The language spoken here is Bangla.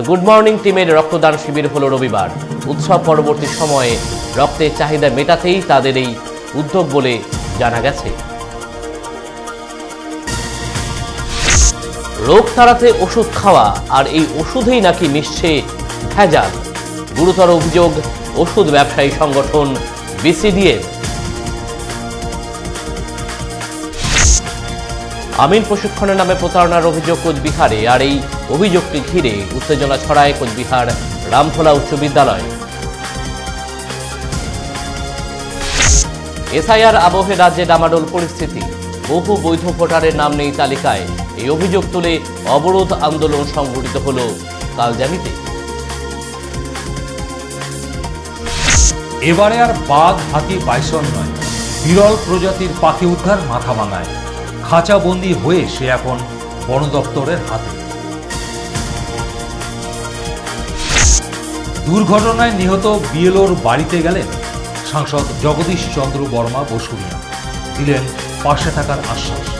দ্য গুড মর্নিং টিমের রক্তদান শিবির হলো রবিবার। উৎসব পরবর্তী সময়ে রক্তের চাহিদা মেটাতেই তাদের এই উদ্যোগ বলে জানা গেছে। রোগ তাড়াতে ওষুধ খাওয়া আর এই ওষুধেই নাকি মিশছে ভেজাল। গুরুতর অভিযোগ, ওষুধ ব্যবসায়ী সংগঠন বিসিডিএফ। আমিন প্রশিক্ষণের নামে প্রতারণার অভিযোগ কোচবিহারে, আর এই অভিযোগটি ঘিরে উত্তেজনা ছড়ায় কোচবিহার রামফলা উচ্চ বিদ্যালয়। এসআইআর আবহে রাজ্যে ডামাডোল পরিস্থিতি। বহু বৈধ ভোটারের নাম নেই তালিকায়। এই অভিযোগ তুলে অবরোধ আন্দোলন সংঘটিত হল কালজানিতে। এবারে আর বাঘ হাতি বাইসন নয়। বিরল প্রজাতির পাখি উদ্ধার মাথা ভাঙায়। খাঁচাবন্দি হয়ে সে এখন বন দপ্তরের হাতে। দুর্ঘটনায় নিহত বিএলওর বাড়িতে গেলেন সাংসদ জগদীশ চন্দ্র বর্মা বসুরিয়া। দিলেন পাশে থাকার আশ্বাস।